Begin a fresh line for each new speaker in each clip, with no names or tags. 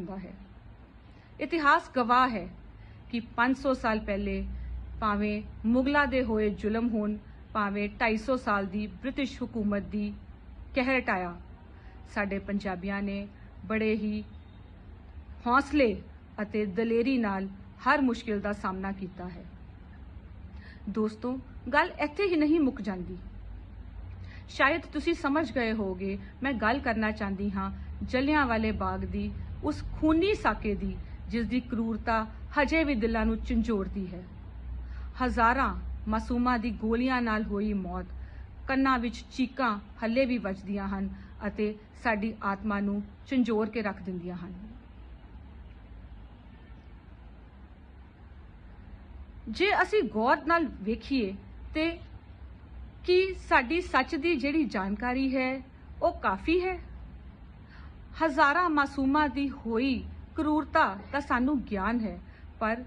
ਹੁੰਦਾ ਹੈ। ਇਤਿਹਾਸ ਗਵਾਹ ਹੈ ਕਿ 500 ਸਾਲ ਪਹਿਲੇ ਭਾਵੇਂ ਮੁਗਲਾਂ ਦੇ ਹੋਏ ਜ਼ੁਲਮ ਹੋਣ, ਭਾਵੇਂ 250 ਸਾਲ ਦੀ ਬ੍ਰਿਟਿਸ਼ ਹਕੂਮਤ ਦੀ ਕਹਿਰ ਟਾਇਆ, ਸਾਡੇ ਪੰਜਾਬੀਆਂ ਨੇ ਬੜੇ ਹੀ ਹੌਸਲੇ ਅਤੇ ਦਲੇਰੀ ਨਾਲ ਹਰ ਮੁਸ਼ਕਿਲ ਦਾ ਸਾਹਮਣਾ ਕੀਤਾ ਹੈ। ਦੋਸਤੋ, ਗੱਲ ਇੱਥੇ ਹੀ ਨਹੀਂ ਮੁੱਕ ਜਾਂਦੀ। ਸ਼ਾਇਦ ਤੁਸੀਂ ਸਮਝ ਗਏ ਹੋਗੇ ਮੈਂ ਗੱਲ ਕਰਨਾ ਚਾਹੁੰਦੀ ਹਾਂ ਜਲਿਆਂਵਾਲੇ ਬਾਗ ਦੀ, ਉਸ ਖੂਨੀ ਸਾਕੇ ਦੀ ਜਿਸ ਦੀ ਕਰੂਰਤਾ ਹਜੇ ਵੀ ਦਿਲਾਂ ਨੂੰ ਝੰਜੋੜਦੀ ਹੈ। ਹਜ਼ਾਰਾਂ ਮਾਸੂਮਾਂ ਦੀ ਗੋਲੀਆਂ ਨਾਲ ਹੋਈ ਮੌਤ, ਕੰਨਾਂ ਵਿੱਚ ਚੀਕਾਂ ਹੱਲੇ ਵੀ ਵੱਜਦੀਆਂ ਹਨ ਅਤੇ ਸਾਡੀ ਆਤਮਾ ਨੂੰ ਝੰਜੋੜ ਕੇ ਰੱਖ ਦਿੰਦੀਆਂ ਹਨ। ਜੇ ਅਸੀਂ ਗੌਰ ਨਾਲ ਵੇਖੀਏ ਤੇ ਕੀ ਸਾਡੀ ਸੱਚ ਦੀ ਜਿਹੜੀ ਜਾਣਕਾਰੀ ਹੈ, ਉਹ ਕਾਫੀ ਹੈ। ਹਜ਼ਾਰਾਂ ਮਾਸੂਮਾਂ ਦੀ ਹੋਈ ਕਰੂਰਤਾ ਦਾ ਸਾਨੂੰ ਗਿਆਨ ਹੈ, ਪਰ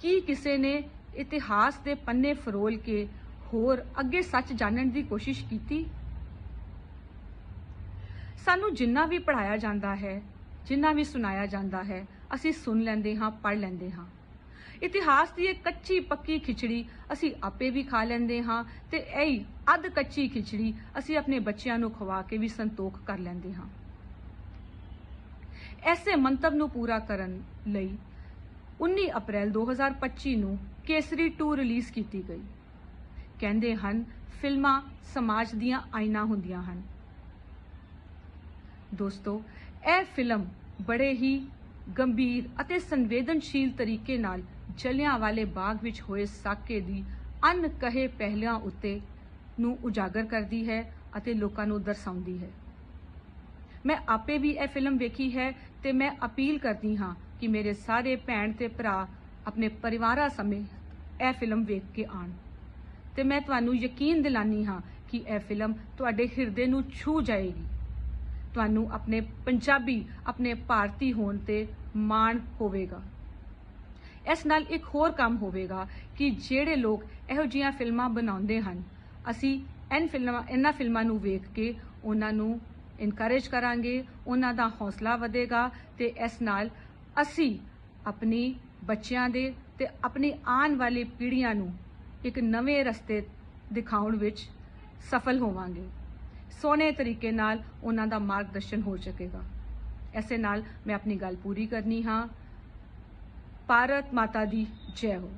ਕੀ ਕਿਸੇ ਨੇ ਇਤਿਹਾਸ ਦੇ ਪੰਨੇ ਫਰੋਲ ਕੇ ਹੋਰ ਅੱਗੇ ਸੱਚ ਜਾਣਨ ਦੀ ਕੋਸ਼ਿਸ਼ ਕੀਤੀ? ਸਾਨੂੰ ਜਿੰਨਾ ਵੀ ਪੜਾਇਆ ਜਾਂਦਾ ਹੈ, ਜਿੰਨਾ ਵੀ ਸੁਣਾਇਆ ਜਾਂਦਾ ਹੈ, ਅਸੀਂ ਸੁਣ ਲੈਂਦੇ ਹਾਂ ਪੜ ਲੈਂਦੇ ਹਾਂ। ਇਤਿਹਾਸ ਦੀ ਇਹ ਕੱਚੀ ਪੱਕੀ ਖਿਚੜੀ ਅਸੀਂ ਆਪੇ ਵੀ ਖਾ ਲੈਂਦੇ ਹਾਂ ਤੇ ਇਹ ਅੱਧ ਕੱਚੀ ਖਿਚੜੀ ਅਸੀਂ ਆਪਣੇ ਬੱਚਿਆਂ ਨੂੰ ਖਵਾ ਕੇ ਵੀ ਸੰਤੋਖ ਕਰ ਲੈਂਦੇ ਹਾਂ। ਐਸੇ ਮੰਤਵ ਨੂੰ ਪੂਰਾ ਕਰਨ ਲਈ 19 ਅਪ੍ਰੈਲ 2025 ਨੂੰ ਕੇਸਰੀ 2 ਰਿਲੀਜ਼ ਕੀਤੀ ਗਈ। ਕਹਿੰਦੇ ਹਨ, ਫਿਲਮਾਂ ਸਮਾਜ ਦੀਆਂ ਆਇਨਾ ਹੁੰਦੀਆਂ ਹਨ। ਦੋਸਤੋ, ਇਹ ਫਿਲਮ ਬੜੇ ਹੀ ਗੰਭੀਰ ਅਤੇ ਸੰਵੇਦਨਸ਼ੀਲ ਤਰੀਕੇ ਨਾਲ ਜਲਿਆਂਵਾਲੇ ਬਾਗ ਵਿੱਚ ਹੋਏ ਸਾਕੇ ਦੀ ਅਣਕਹੇ ਪਹਿਲੂਆਂ ਉੱਤੇ ਨੂੰ ਉਜਾਗਰ ਕਰਦੀ ਹੈ ਅਤੇ ਲੋਕਾਂ ਨੂੰ ਦਰਸਾਉਂਦੀ ਹੈ। ਮੈਂ ਆਪੇ ਵੀ ਇਹ ਫਿਲਮ ਵੇਖੀ ਹੈ ਤੇ ਮੈਂ ਅਪੀਲ ਕਰਦੀ ਹਾਂ ਕਿ ਮੇਰੇ ਸਾਰੇ ਭੈਣ ਤੇ ਭਰਾ ਆਪਣੇ ਪਰਿਵਾਰਾਂ ਸਮੇਤ ਇਹ ਫਿਲਮ ਵੇਖ ਕੇ ਆਣ ਤੇ ਮੈਂ ਤੁਹਾਨੂੰ ਯਕੀਨ ਦਿਲਾਨੀ ਹਾਂ ਕਿ ਇਹ ਫਿਲਮ ਤੁਹਾਡੇ ਹਿਰਦੇ ਨੂੰ ਛੂ ਜਾਏਗੀ। ਤੁਹਾਨੂੰ ਆਪਣੇ ਪੰਜਾਬੀ, ਆਪਣੇ ਭਾਰਤੀ ਹੋਣ ਤੇ ਮਾਣ ਹੋਵੇਗਾ। ਇਸ ਨਾਲ ਇੱਕ ਹੋਰ ਕੰਮ ਹੋਵੇਗਾ ਕਿ ਜਿਹੜੇ ਲੋਕ ਇਹੋ ਜਿਹੀਆਂ ਫਿਲਮਾਂ ਬਣਾਉਂਦੇ ਹਨ, ਅਸੀਂ ਇਨ ਫਿਲਮਾਂ, ਇਹਨਾਂ ਫਿਲਮਾਂ ਨੂੰ ਵੇਖ ਕੇ ਉਹਨਾਂ ਨੂੰ ਇਨਕਰੇਜ ਕਰਾਂਗੇ, ਉਹਨਾਂ ਦਾ ਹੌਸਲਾ ਵਧੇਗਾ ਤੇ ਇਸ ਨਾਲ ਅਸੀਂ ਆਪਣੀ ਬੱਚਿਆਂ ਦੇ ਤੇ ਆਪਣੀ ਆਉਣ ਵਾਲੀ ਪੀੜ੍ਹੀਆਂ ਨੂੰ ਇੱਕ ਨਵੇਂ ਰਸਤੇ ਦਿਖਾਉਣ ਵਿੱਚ ਸਫਲ ਹੋਵਾਂਗੇ। ਸੋਹਣੇ ਤਰੀਕੇ ਨਾਲ ਉਹਨਾਂ ਦਾ ਮਾਰਗਦਰਸ਼ਨ ਹੋ ਸਕੇਗਾ। ਐਸੇ ਨਾਲ ਮੈਂ ਆਪਣੀ ਗੱਲ ਪੂਰੀ ਕਰਨੀ ਹਾਂ। ਭਾਰਤ ਮਾਤਾ ਦੀ ਜੈ ਹੋ